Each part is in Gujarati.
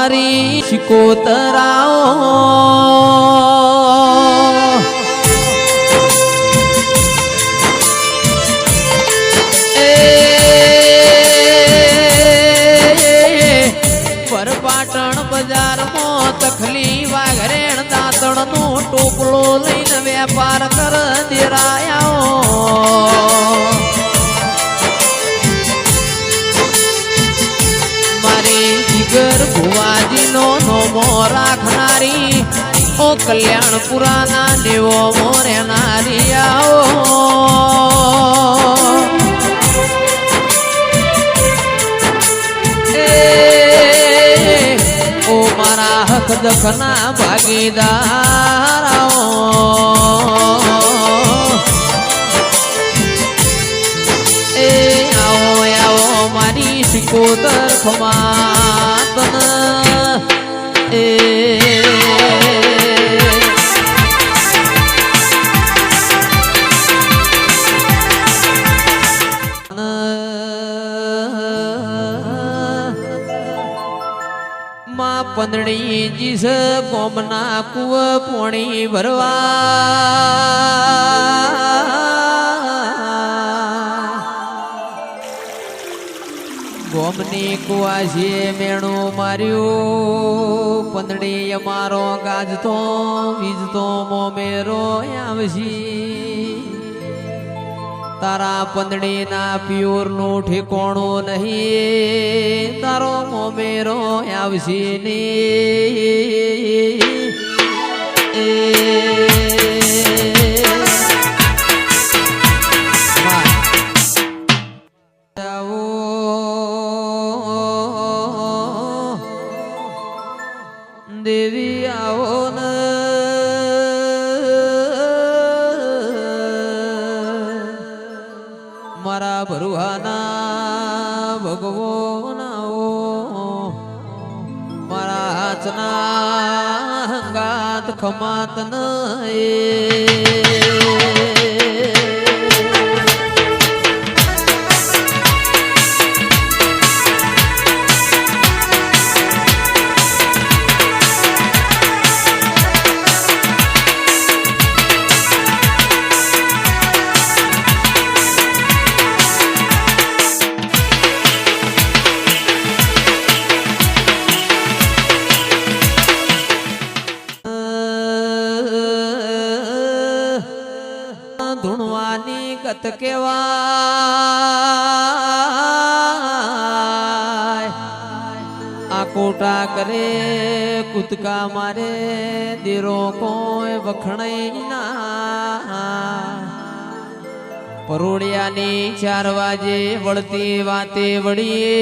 મારી શિકોતરાઓ. એ પરપાટણ બજારમાં તખલી વાઘરેણ દાંતણ નો ટોપલો લઈને વેપાર કર દેરાયા નોમો રાખનારી. ઓ કલ્યાણપુરાના દેવો મોરેનારી આવો. એ, ઓ મારા હક દખના ભાગીદારાઓ એ, આવો આવો મારી સિકોતર ખમાતન. પંદડી જીસ કોમના કુવ પોણી ભરવા. ગોમની કુવાસીએ મેણું માર્યું. પંદડી અમારો ગાજતો, વીજતો મોમેરો આવશી. તારા પંદડીના પિયોરનું ઠેકોણું નહીં, તારો મોમેરો આવશે ને મારા ભરુહાના ભગવો નાઓ મારા હાથના હંગાત ખમાત ન ગત કેવાય આ કોટા કરે, કૂદકા મારે, દેરો કોઈ વખણાઈ ના. પરોડિયાની ચાર વાજે વળતી વાતે વળીએ.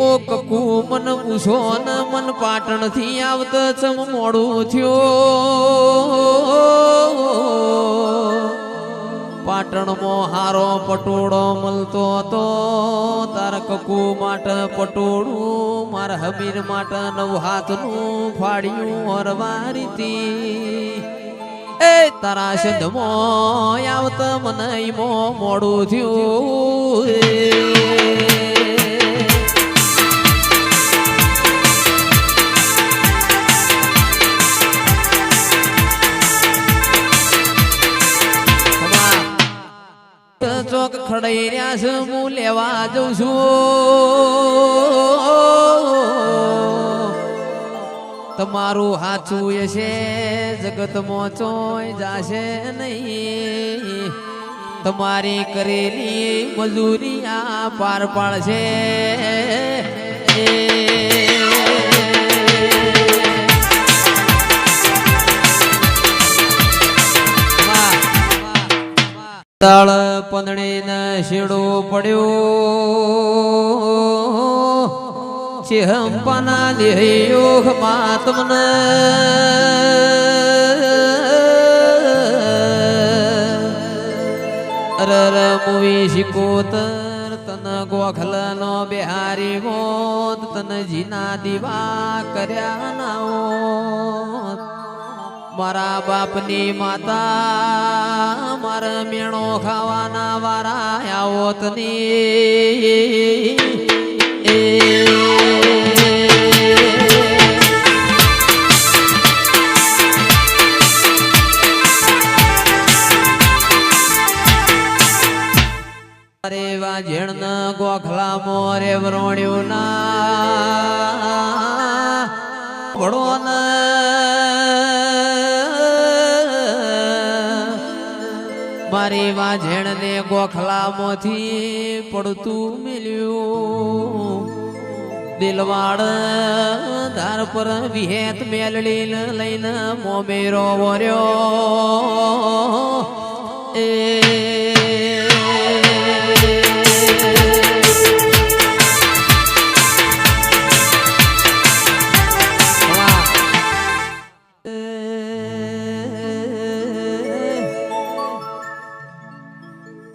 ઓ કકુ, મન પૂછો ન, મન પાટણથી આવત ચમ મોડું થયો. પાટણમાં હારો પટોળો મળતો હતો. તાર કકુ માટ પટોળું, માર હમીર માટ નવ હાથનું ફાડ્યું હરવારીતી એ તારા સંધમો આવત મને મોડું થયું. એ. ખડાઈ રહ્યા છે, હું લેવા જઉં છું તમારું હાચું છે, જગતમાં ચોય જાશે નહીં તમારી કરેલી મજૂરી આ પાર પાડશે તળ પંદડીને શેડો પડ્યો. ચેહંપાના દેહ યોગ માતમને અરર મુવી શિકોતર, તન ગોખલ નો બિહારી મોત તન જીના દીવા કર્યા ના મારા બાપની માતા, મારા મેણો ખાવાના વારા આવતની અરે વાજણ ગોખલા મોરે વરોણ્યું ના ભણો મારી વાંઝેણ ને ગોખલામાંથી પડતું મેલ્યું. દિલવાડ ધાર પર વિહેત મેલડી લઈને મોમેરો વર્યો. એ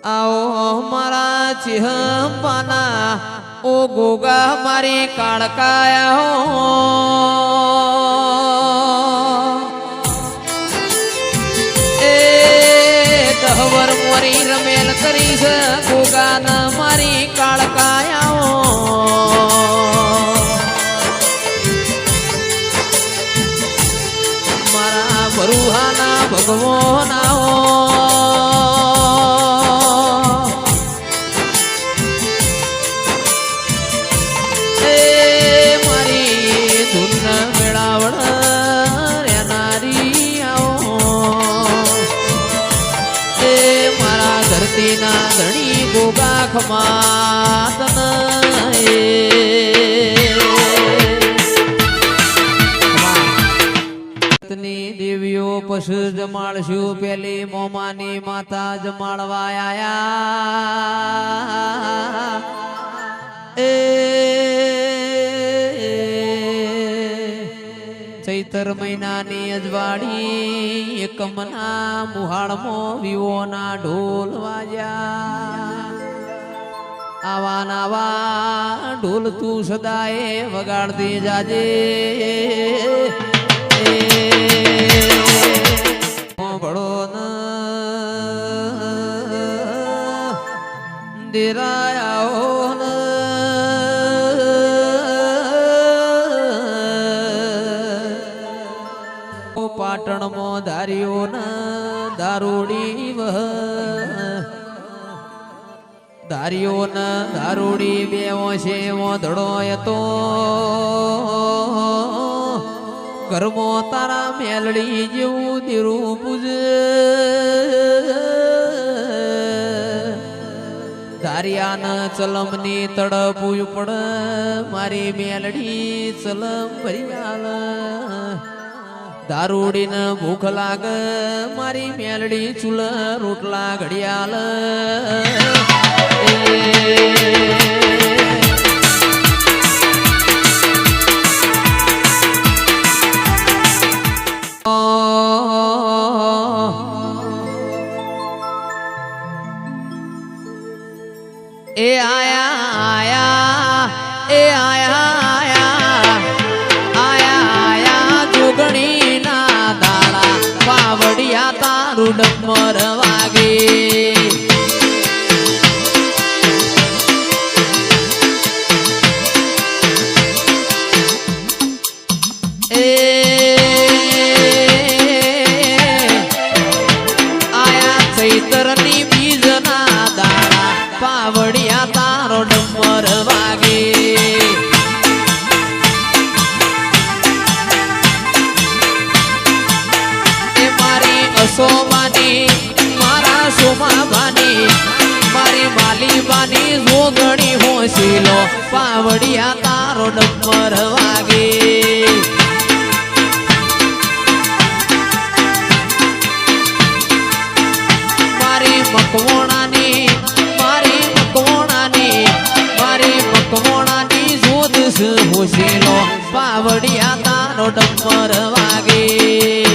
આવો મારા ચિહંપાના ઓ ગોગા મારી કાળકાયા હો. એ દહવર મોરી રમેલ છે ગોગાના મારી કાળકાયા હો. ગોગા ખમાતન દેવીઓ પશુ જમાડશું, પેલી મોમાની માતા જમાડવા આયા. એ ચૈતર મહિનાની અજવાળી એકમના મુહાળમાં વિવોના ઢોલ વાજ્યા. આવા નાવા ઢોલ તું સદાય વગાડતી જાજે. ભળો દેરાયાઓ પાટણમાં ધાર્યો ન. ધાર્યો ન દારૂડી બેવો છે ધડો હતો કર્મો તારા મેલડી જેવું દીરું પૂજ. ધારિયાના ચલમની તડપ પડ મારી મેલડી ચલમ ભરિયાલ. દારૂડીને ભૂખ લાગ મારી મેલડી ચૂલ રોટલા ઘડિયાલ એ આયા ડમર વાગે આયા ચૈતરની બીજના દાડા પાવડિયા મારો ડમર વાગે. મારી મકવોણાની મારી મકવોણાની મારી મકવોણાની જોધ હોશેલો પાવડિયા તારો ડમર વાગે.